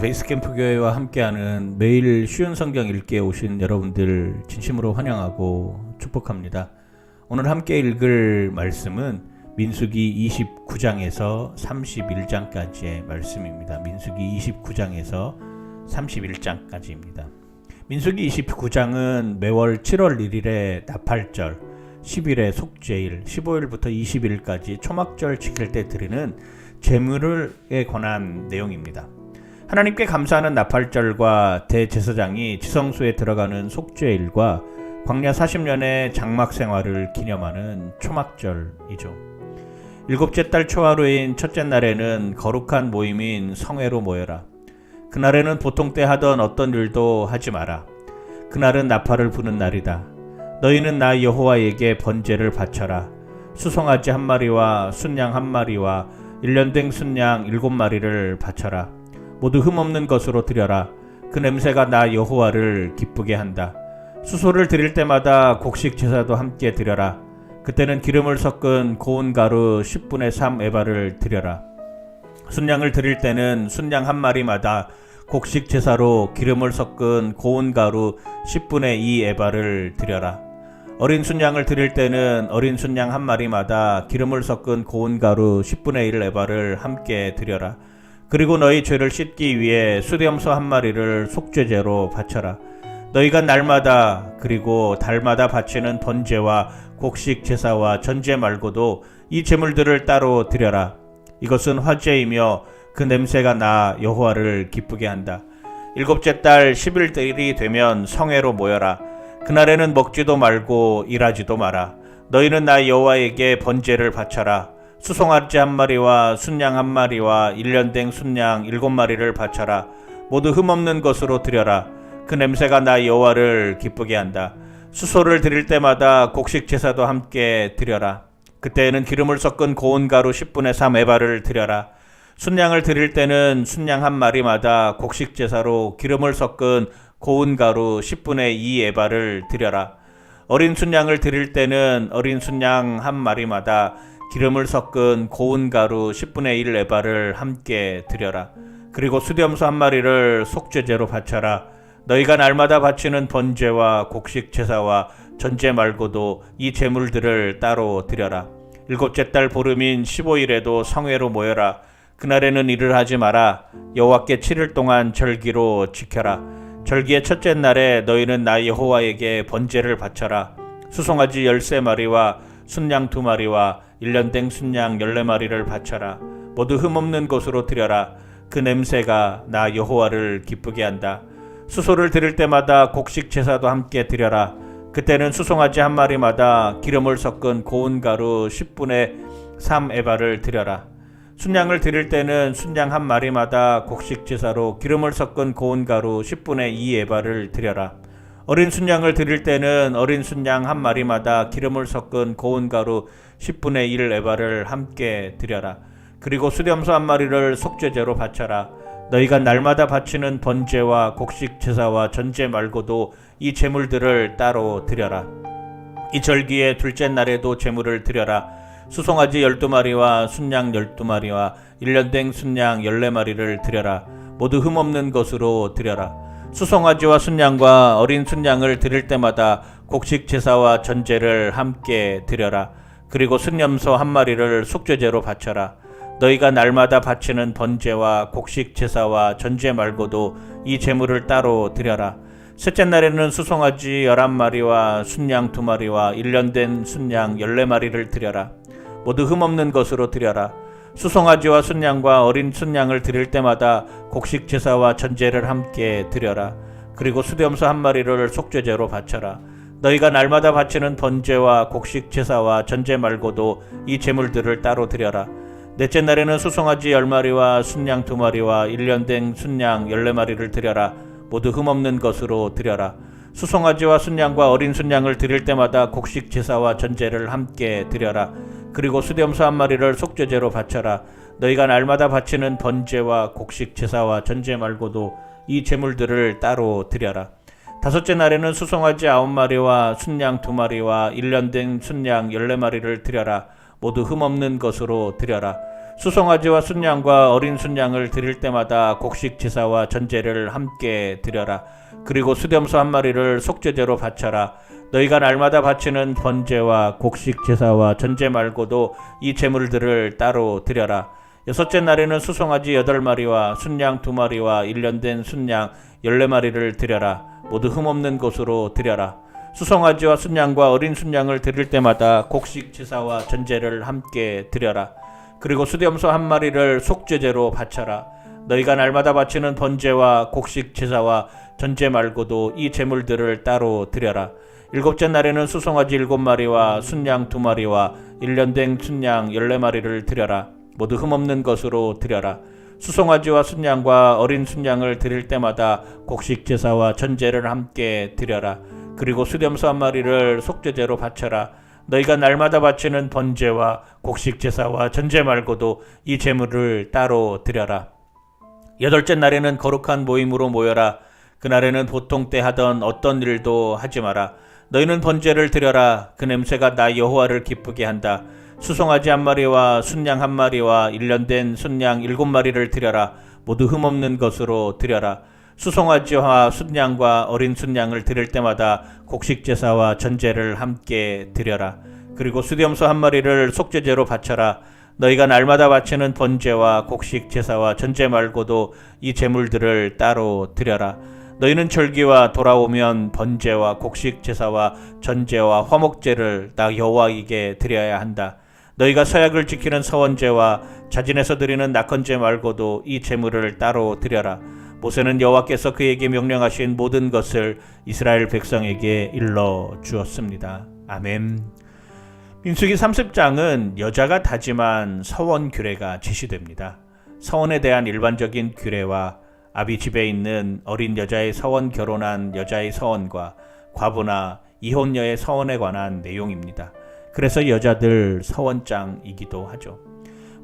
베이스캠프 교회와 함께하는 매일 쉬운 성경 읽기에 오신 여러분들 진심으로 환영하고 축복합니다. 오늘 함께 읽을 말씀은 민수기 29장에서 31장까지의 말씀입니다. 민수기 29장에서 31장까지입니다. 민수기 29장은 매월 7월 1일에 나팔절, 10일에 속죄일, 15일부터 20일까지 초막절 지킬 때 드리는 제물에 관한 내용입니다. 하나님께 감사하는 나팔절과 대제사장이 지성소에 들어가는 속죄일과 광야 40년의 장막 생활을 기념하는 초막절이죠. 일곱째 달 초하루인 첫째 날에는 거룩한 모임인 성회로 모여라. 그날에는 보통 때 하던 어떤 일도 하지 마라. 그날은 나팔을 부는 날이다. 너희는 나 여호와에게 번제를 바쳐라. 수송아지 한 마리와 순양 한 마리와 일년된 순양 일곱 마리를 바쳐라. 모두 흠없는 것으로 드려라. 그 냄새가 나 여호와를 기쁘게 한다. 수소를 드릴 때마다 곡식 제사도 함께 드려라. 그때는 기름을 섞은 고운 가루 10분의 3 에바를 드려라. 순양을 드릴 때는 순양 한 마리마다 곡식 제사로 기름을 섞은 고운 가루 10분의 2 에바를 드려라. 어린 순양을 드릴 때는 어린 순양 한 마리마다 기름을 섞은 고운 가루 10분의 1 에바를 함께 드려라. 그리고 너희 죄를 씻기 위해 수렴소 한 마리를 속죄제로 바쳐라. 너희가 날마다 그리고 달마다 바치는 번제와 곡식 제사와 전제 말고도 이 제물들을 따로 드려라. 이것은 화제이며 그 냄새가 나 여호와를 기쁘게 한다. 일곱째 달 10일들이 되면 성회로 모여라. 그날에는 먹지도 말고 일하지도 마라. 너희는 나 여호와에게 번제를 바쳐라. 수송아지 한 마리와 순양 한 마리와 일년된 순양 일곱 마리를 바쳐라. 모두 흠없는 것으로 드려라. 그 냄새가 나 여호와를 기쁘게 한다. 수소를 드릴 때마다 곡식 제사도 함께 드려라. 그때에는 기름을 섞은 고운 가루 10분의 3 에바를 드려라. 순양을 드릴 때는 순양 한 마리마다 곡식 제사로 기름을 섞은 고운 가루 10분의 2 에바를 드려라. 어린 순양을 드릴 때는 어린 순양 한 마리마다 기름을 섞은 고운 가루 10분의 1 에바를 함께 드려라. 그리고 수렴소 한 마리를 속죄제로 바쳐라. 너희가 날마다 바치는 번제와 곡식 제사와 전제 말고도 이 제물들을 따로 드려라. 일곱째 달 보름인 15일에도 성회로 모여라. 그날에는 일을 하지 마라. 여호와께 7일 동안 절기로 지켜라. 절기의 첫째 날에 너희는 나 여호와에게 번제를 바쳐라. 수송아지 열세 마리와 순양 두 마리와 일년된 순양 열네 마리를 바쳐라. 모두 흠없는 것으로 드려라. 그 냄새가 나 여호와를 기쁘게 한다. 수소를 드릴 때마다 곡식 제사도 함께 드려라. 그때는 수송아지 한 마리마다 기름을 섞은 고운 가루 10분의 3 에바를 드려라. 순양을 드릴 때는 순양 한 마리마다 곡식 제사로 기름을 섞은 고운 가루 10분의 2 에바를 드려라. 어린 순양을 드릴 때는 어린 순양 한 마리마다 기름을 섞은 고운 가루 10분의 1 에바를 함께 드려라. 그리고 수렴소 한 마리를 속죄제로 바쳐라. 너희가 날마다 바치는 번제와 곡식 제사와 전제 말고도 이 제물들을 따로 드려라. 이 절기의 둘째 날에도 제물을 드려라. 수송아지 열두 마리와 순양 열두 마리와 일년된 순양 열네 마리를 드려라. 모두 흠없는 것으로 드려라. 수송아지와 순양과 어린 순양을 드릴 때마다 곡식 제사와 전제를 함께 드려라. 그리고 순념소 한 마리를 속죄제로 바쳐라. 너희가 날마다 바치는 번제와 곡식 제사와 전제 말고도 이 제물을 따로 드려라. 셋째 날에는 수송아지 열한 마리와 순양 두 마리와 일년된 순양 열네 마리를 드려라. 모두 흠없는 것으로 드려라. 수송아지와 순양과 어린 순양을 드릴 때마다 곡식 제사와 전제를 함께 드려라. 그리고 수렴소 한 마리를 속죄제로 바쳐라. 너희가 날마다 바치는 번제와 곡식 제사와 전제 말고도 이 제물들을 따로 드려라. 넷째 날에는 수송아지 열 마리와 순양 두 마리와 일년된 순양 열네 마리를 드려라. 모두 흠없는 것으로 드려라. 수송아지와 순양과 어린 순양을 드릴 때마다 곡식 제사와 전제를 함께 드려라. 그리고 수렴소 한 마리를 속죄제로 바쳐라. 너희가 날마다 바치는 번제와 곡식 제사와 전제 말고도 이 제물들을 따로 드려라. 다섯째 날에는 수송아지 아홉 마리와 순양 두 마리와 일년된 순양 열네 마리를 드려라. 모두 흠없는 것으로 드려라. 수송아지와 순양과 어린 순양을 드릴 때마다 곡식 제사와 전제를 함께 드려라. 그리고 수렴소 한 마리를 속죄제로 바쳐라. 너희가 날마다 바치는 번제와 곡식 제사와 전제 말고도 이 제물들을 따로 드려라. 여섯째 날에는 수송아지 여덟 마리와 순양 두 마리와 일년된 순양 열네 마리를 드려라. 모두 흠없는 것으로 드려라. 수송아지와 순양과 어린 순양을 드릴 때마다 곡식 제사와 전제를 함께 드려라. 그리고 수렴소 한 마리를 속죄제로 바쳐라. 너희가 날마다 바치는 번제와 곡식 제사와 전제 말고도 이 제물들을 따로 드려라. 일곱째 날에는 수송아지 일곱 마리와 순양 두 마리와 일년된 순양 열네 마리를 드려라. 모두 흠없는 것으로 드려라. 수송아지와 순양과 어린 순양을 드릴 때마다 곡식 제사와 전제를 함께 드려라. 그리고 수렴소 한 마리를 속죄제로 바쳐라. 너희가 날마다 바치는 번제와 곡식 제사와 전제 말고도 이 제물을 따로 드려라. 여덟째 날에는 거룩한 모임으로 모여라. 그날에는 보통 때 하던 어떤 일도 하지 마라. 너희는 번제를 드려라. 그 냄새가 나 여호와를 기쁘게 한다. 수송아지 한 마리와 순양 한 마리와 일년된 순양 일곱 마리를 드려라. 모두 흠없는 것으로 드려라. 수송아지와 순양과 어린 순양을 드릴 때마다 곡식 제사와 전제를 함께 드려라. 그리고 수렴소 한 마리를 속죄제로 바쳐라. 너희가 날마다 바치는 번제와 곡식 제사와 전제 말고도 이 제물들을 따로 드려라. 너희는 절기와 돌아오면 번제와 곡식 제사와 전제와 화목제를 나 여호와에게 드려야 한다. 너희가 서약을 지키는 서원제와 자진해서 드리는 낙헌제 말고도 이 제물을 따로 드려라. 모세는 여호와께서 그에게 명령하신 모든 것을 이스라엘 백성에게 일러 주었습니다. 아멘. 민수기 30장은 여자가 다짐한 서원 규례가 제시됩니다. 서원에 대한 일반적인 규례와 아비 집에 있는 어린 여자의 서원 결혼한 여자의 서원과 과부나 이혼녀의 서원에 관한 내용입니다. 그래서 여자들 서원장이기도 하죠.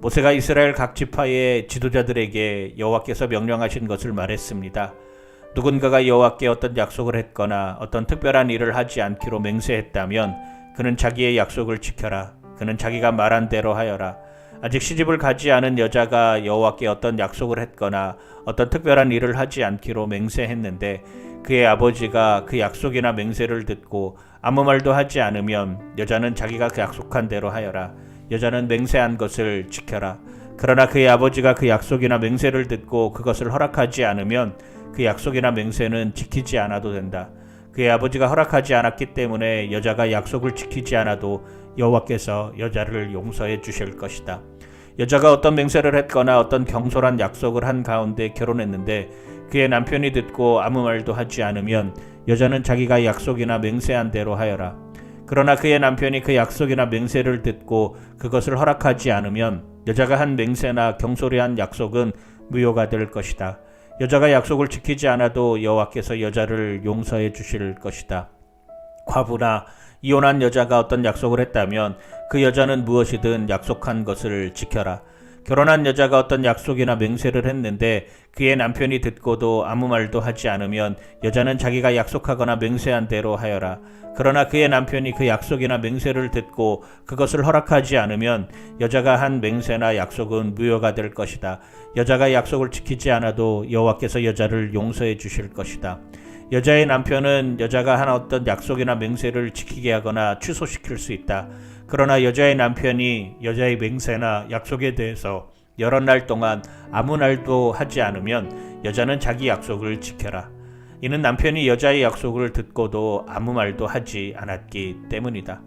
모세가 이스라엘 각 지파의 지도자들에게 여호와께서 명령하신 것을 말했습니다. 누군가가 여호와께 어떤 약속을 했거나 어떤 특별한 일을 하지 않기로 맹세했다면 그는 자기의 약속을 지켜라. 그는 자기가 말한 대로 하여라. 아직 시집을 가지 않은 여자가 여호와께 어떤 약속을 했거나 어떤 특별한 일을 하지 않기로 맹세했는데 그의 아버지가 그 약속이나 맹세를 듣고 아무 말도 하지 않으면 여자는 자기가 그 약속한 대로 하여라. 여자는 맹세한 것을 지켜라. 그러나 그의 아버지가 그 약속이나 맹세를 듣고 그것을 허락하지 않으면 그 약속이나 맹세는 지키지 않아도 된다. 그의 아버지가 허락하지 않았기 때문에 여자가 약속을 지키지 않아도 여호와께서 여자를 용서해 주실 것이다. 여자가 어떤 맹세를 했거나 어떤 경솔한 약속을 한 가운데 결혼했는데 그의 남편이 듣고 아무 말도 하지 않으면 여자는 자기가 약속이나 맹세한 대로 하여라. 그러나 그의 남편이 그 약속이나 맹세를 듣고 그것을 허락하지 않으면 여자가 한 맹세나 경솔히 한 약속은 무효가 될 것이다. 여자가 약속을 지키지 않아도 여호와께서 여자를 용서해 주실 것이다. 과부나 이혼한 여자가 어떤 약속을 했다면 그 여자는 무엇이든 약속한 것을 지켜라. 결혼한 여자가 어떤 약속이나 맹세를 했는데 그의 남편이 듣고도 아무 말도 하지 않으면 여자는 자기가 약속하거나 맹세한 대로 하여라. 그러나 그의 남편이 그 약속이나 맹세를 듣고 그것을 허락하지 않으면 여자가 한 맹세나 약속은 무효가 될 것이다. 여자가 약속을 지키지 않아도 여호와께서 여자를 용서해 주실 것이다. 여자의 남편은 여자가 한 어떤 약속이나 맹세를 지키게 하거나 취소시킬 수 있다. 그러나 여자의 남편이 여자의 맹세나 약속에 대해서 여러 날 동안 아무 날도 하지 않으면 여자는 자기 약속을 지켜라. 이는 남편이 여자의 약속을 듣고도 아무 말도 하지 않았기 때문이다.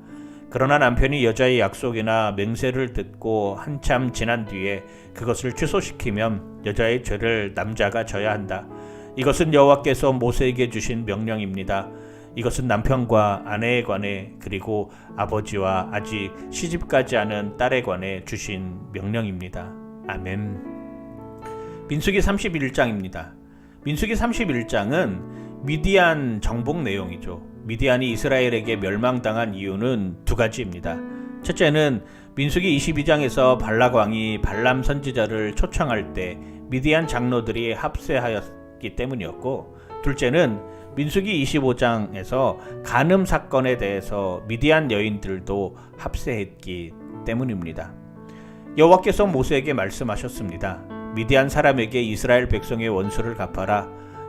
그러나 남편이 여자의 약속이나 맹세를 듣고 한참 지난 뒤에 그것을 취소시키면 여자의 죄를 남자가 져야 한다. 이것은 여호와께서 모세에게 주신 명령입니다. 이것은 남편과 아내에 관해 그리고 아버지와 아직 시집가지 않은 딸에 관해 주신 명령입니다. 아멘. 민수기 31장입니다. 민수기 31장은 미디안 정복 내용이죠. 미디안이 이스라엘에게 멸망당한 이유는 두 가지입니다. 첫째는 민수기 22장에서 발락 왕이 발람 선지자를 초청할 때 미디안 장로들이 합세하였기 때문이었고, 둘째는 민수기 25장에서 간음 사건에 대해서 미디안 여인들도 합세했기 때문입니다. 여호와께서 모세에게 말씀하셨습니다. 미디안 사람에게 이스라엘 백성의 원수를 갚아라.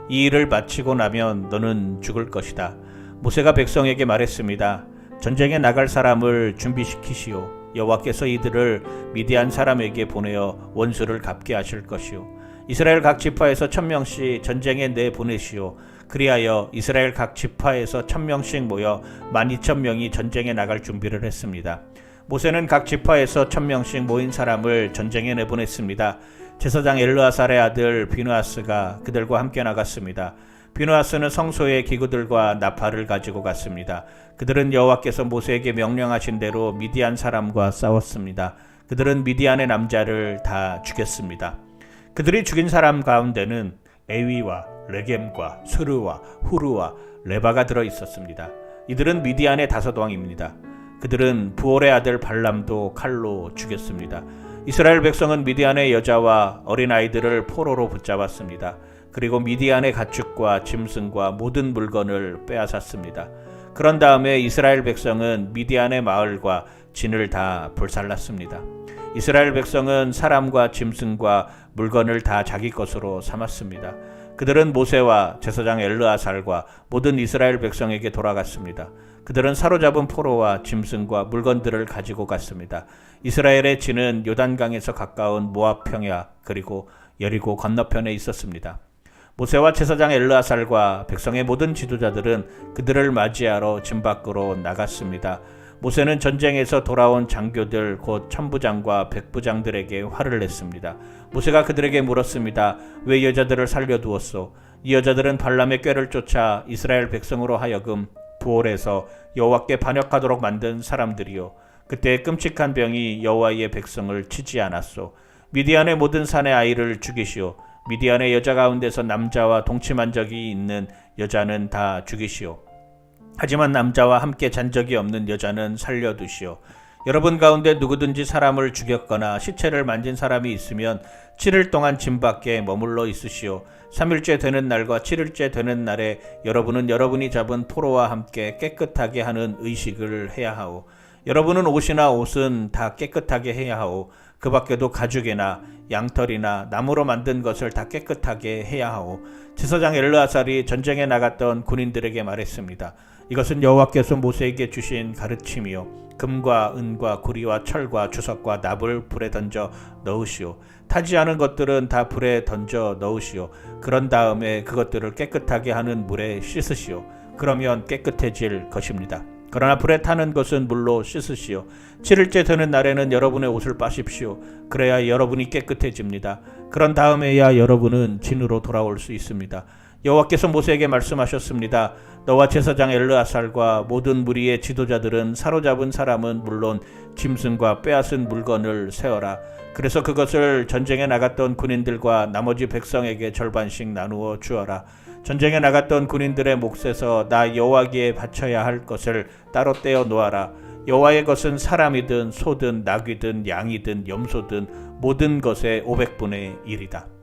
이 일을 마치고 나면 너는 죽을 것이다. 모세가 백성에게 말했습니다. 전쟁에 나갈 사람을 준비시키시오. 여호와께서 이들을 미디안 사람에게 보내어 원수를 갚게 하실 것이요. 이스라엘 각 지파에서 천 명씩 전쟁에 내 보내시오. 그리하여 이스라엘 각 지파에서 천 명씩 모여 만 이천 명이 전쟁에 나갈 준비를 했습니다. 모세는 각 지파에서 천 명씩 모인 사람을 전쟁에 내보냈습니다. 제사장 엘르아살의 아들 비누아스가 그들과 함께 나갔습니다. 비누아스는 성소의 기구들과 나팔을 가지고 갔습니다. 그들은 여호와께서 모세에게 명령하신 대로 미디안 사람과 싸웠습니다. 그들은 미디안의 남자를 다 죽였습니다. 그들이 죽인 사람 가운데는 에위와 레겜과 스르와 후르와 레바가 들어 있었습니다. 이들은 미디안의 다섯 왕입니다. 그들은 부올의 아들 발람도 칼로 죽였습니다. 이스라엘 백성은 미디안의 여자와 어린 아이들을 포로로 붙잡았습니다. 그리고 미디안의 가축과 짐승과 모든 물건을 빼앗았습니다. 그런 다음에 이스라엘 백성은 미디안의 마을과 진을 다 불살랐습니다. 이스라엘 백성은 사람과 짐승과 물건을 다 자기 것으로 삼았습니다. 그들은 모세와 제사장 엘르아살과 모든 이스라엘 백성에게 돌아갔습니다. 그들은 사로잡은 포로와 짐승과 물건들을 가지고 갔습니다. 이스라엘의 진은 요단강에서 가까운 모압 평야 그리고 여리고 건너편에 있었습니다. 모세와 제사장 엘르아살과 백성의 모든 지도자들은 그들을 맞이하러 진 밖으로 나갔습니다. 모세는 전쟁에서 돌아온 장교들 곧 천부장과 백부장들에게 화를 냈습니다. 모세가 그들에게 물었습니다. 왜 여자들을 살려두었소? 이 여자들은 발람의 꾀를 쫓아 이스라엘 백성으로 하여금 부올에서 여호와께 반역하도록 만든 사람들이요. 그때 끔찍한 병이 여호와의 백성을 치지 않았소. 미디안의 모든 산의 아이를 죽이시오. 미디안의 여자 가운데서 남자와 동침한 적이 있는 여자는 다 죽이시오. 하지만 남자와 함께 잔 적이 없는 여자는 살려두시오. 여러분 가운데 누구든지 사람을 죽였거나 시체를 만진 사람이 있으면 7일 동안 짐 밖에 머물러 있으시오. 3일째 되는 날과 7일째 되는 날에 여러분은 여러분이 잡은 포로와 함께 깨끗하게 하는 의식을 해야 하오. 여러분은 옷이나 옷은 다 깨끗하게 해야 하오. 그 밖에도 가죽이나 양털이나 나무로 만든 것을 다 깨끗하게 해야 하오. 제사장 엘르아살이 전쟁에 나갔던 군인들에게 말했습니다. 이것은 여호와께서 모세에게 주신 가르침이요. 금과 은과 구리와 철과 주석과 납을 불에 던져 넣으시오. 타지 않은 것들은 다 불에 던져 넣으시오. 그런 다음에 그것들을 깨끗하게 하는 물에 씻으시오. 그러면 깨끗해질 것입니다. 그러나 불에 타는 것은 물로 씻으시오. 7일째 되는 날에는 여러분의 옷을 빠십시오. 그래야 여러분이 깨끗해집니다. 그런 다음에야 여러분은 진으로 돌아올 수 있습니다 여호와께서 모세에게 말씀하셨습니다. 너와 제사장 엘르아살과 모든 무리의 지도자들은 사로잡은 사람은 물론 짐승과 빼앗은 물건을 세어라. 그래서 그것을 전쟁에 나갔던 군인들과 나머지 백성에게 절반씩 나누어 주어라. 전쟁에 나갔던 군인들의 몫에서 나 여호와께 바쳐야 할 것을 따로 떼어 놓아라. 여호와의 것은 사람이든 소든 낙이든 양이든 염소든 모든 것의 500분의 1이다.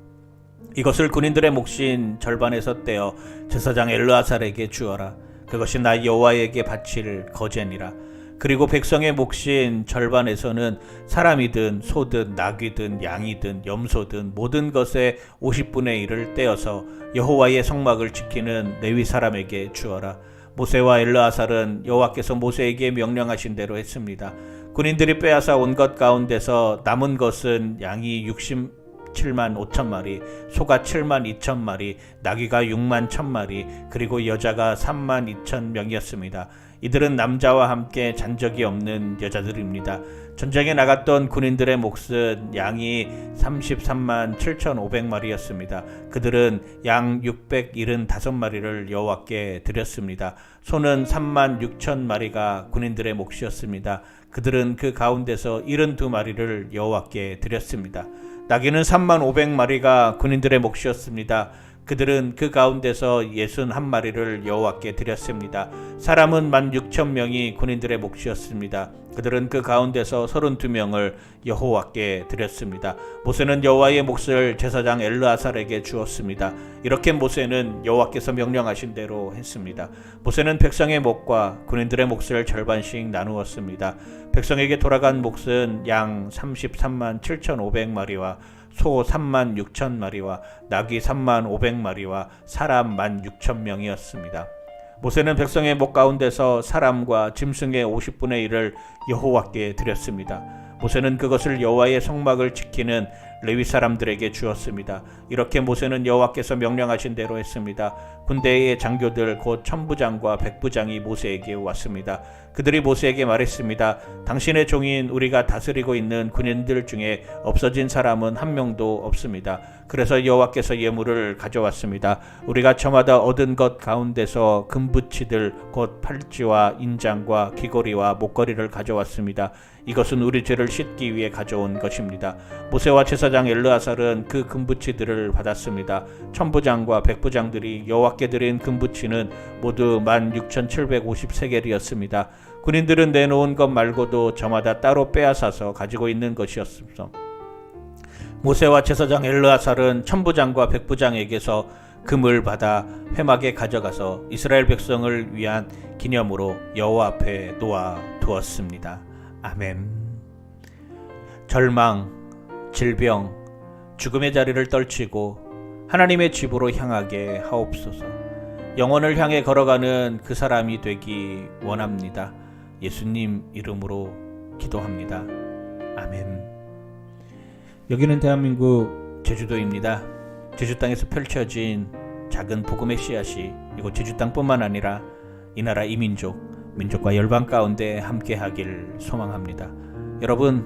이것을 군인들의 몫인 절반에서 떼어 제사장 엘르아살에게 주어라. 그것이 나 여호와에게 바칠 거제니라. 그리고 백성의 몫인 절반에서는 사람이든 소든 낙이든 양이든 염소든 모든 것의 50분의 1을 떼어서 여호와의 성막을 지키는 레위 사람에게 주어라. 모세와 엘르아살은 여호와께서 모세에게 명령하신 대로 했습니다. 군인들이 빼앗아 온 것 가운데서 남은 것은 양이 60 7만 5천 마리, 소가 7만 2천 마리, 나귀가 6만 1천 마리, 그리고 여자가 3만 2천 명이었습니다. 이들은 남자와 함께 잔 적이 없는 여자들입니다. 전쟁에 나갔던 군인들의 몫은 양이 33만 7,500마리였습니다. 그들은 양 675마리를 여호와께 드렸습니다. 소는 3만 6천 마리가 군인들의 몫이었습니다. 그들은 그 가운데서 72마리를 여호와께 드렸습니다. 나귀는 3만 500마리가 군인들의 몫이었습니다. 그들은 그 가운데서 61마리를 여호와께 드렸습니다. 사람은 1만 6천 명이 군인들의 몫이었습니다. 그들은 그 가운데서 32명을 여호와께 드렸습니다. 모세는 여호와의 몫을 제사장 엘르아살에게 주었습니다. 이렇게 모세는 여호와께서 명령하신 대로 했습니다. 모세는 백성의 몫과 군인들의 몫을 절반씩 나누었습니다. 백성에게 돌아간 몫은 양 33만 7,500마리와 소 3만 6천 마리와 나귀 3만 500마리와 사람 1만 6천 명이었습니다. 모세는 백성의 목 가운데서 사람과 짐승의 50분의 1을 여호와께 드렸습니다. 모세는 그것을 여호와의 성막을 지키는 레위 사람들에게 주었습니다. 이렇게 모세는 여호와께서 명령하신 대로 했습니다. 군대의 장교들 곧 천부장과 백부장이 모세에게 왔습니다. 그들이 모세에게 말했습니다. 당신의 종인 우리가 다스리고 있는 군인들 중에 없어진 사람은 한 명도 없습니다. 그래서 여호와께서 예물을 가져왔습니다. 우리가 저마다 얻은 것 가운데서 금붙이들 곧 팔찌와 인장과 귀걸이와 목걸이를 가져왔습니다. 이것은 우리 죄를 씻기 위해 가져온 것입니다. 모세와 제사장 엘르아살은 그 금붙이들을 받았습니다. 천부장과 백부장들이 여호와께 드린 금붙이는 모두 16,750세겔이었습니다. 군인들은 내놓은 것 말고도 저마다 따로 빼앗아서 가지고 있는 것이었습니다. 모세와 제사장 엘르아살은 천부장과 백부장에게서 금을 받아 회막에 가져가서 이스라엘 백성을 위한 기념으로 여호와 앞에 놓아 두었습니다. 아멘. 절망, 질병, 죽음의 자리를 떨치고 하나님의 집으로 향하게 하옵소서. 영혼을 향해 걸어가는 그 사람이 되기 원합니다. 예수님 이름으로 기도합니다. 아멘. 여기는 대한민국 제주도입니다. 제주 땅에서 펼쳐진 작은 복음의 씨앗이 이곳 제주 땅뿐만 아니라 이 나라 이민족, 민족과 열방 가운데 함께하길 소망합니다. 여러분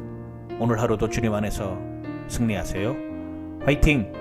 오늘 하루도 주님 안에서 승리하세요. 화이팅!